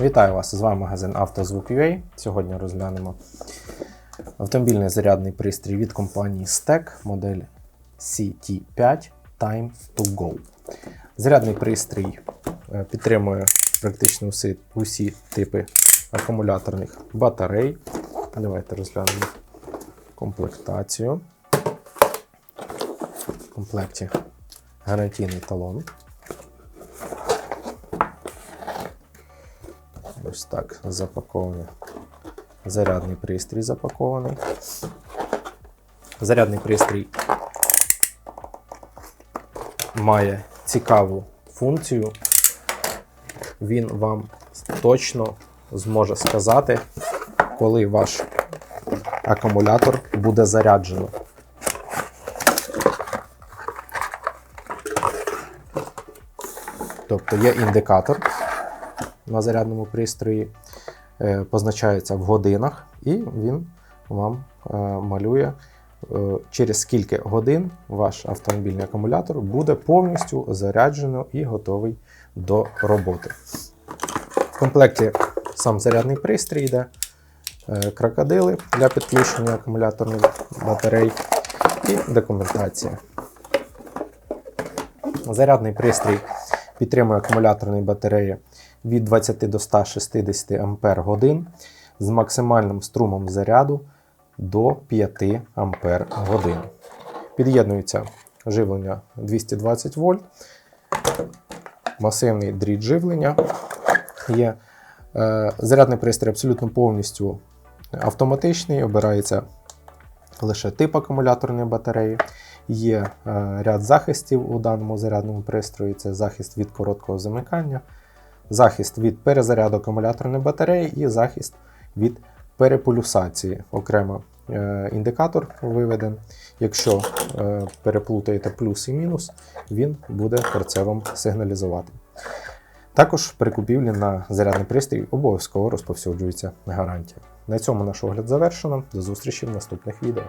Вітаю вас! З вами магазин «Автозвук.UA». Сьогодні розглянемо автомобільний зарядний пристрій від компанії STEC модель CT5 Time to Go. Зарядний пристрій е, підтримує практично всі, усі типи акумуляторних батарей. Давайте розглянемо комплектацію. В комплекті гарантійний талон. Ось так запакований. Зарядний пристрій запакований. Зарядний пристрій має цікаву функцію. Він вам точно зможе сказати, коли ваш акумулятор буде заряджено. Тобто є індикатор на зарядному пристрої, е, позначається в годинах, і він вам е, малює, е, через скільки годин ваш автомобільний акумулятор буде повністю заряджено і готовий до роботи. В комплекті сам зарядний пристрій йде, крокодили для підключення акумуляторних батарей і документація. Зарядний пристрій підтримує акумуляторні батареї від 20 до 160 Ампер годин з максимальним струмом заряду до 5 Ампер годин. Під'єднується живлення 220 вольт, масивний дріт живлення є. Е, Зарядний пристрій абсолютно повністю автоматичний, обирається лише тип акумуляторної батареї. Є е, ряд захистів у даному зарядному пристрої: це захист від короткого замикання, захист від перезаряду акумуляторної батареї і захист від переполюсації. Окремо е, індикатор виведен. Якщо е, переплутаєте плюс і мінус, він буде про сигналізувати. Також при купівлі на зарядний пристрій обов'язково розповсюджується гарантія. На цьому наш огляд завершено. До зустрічі в наступних відео.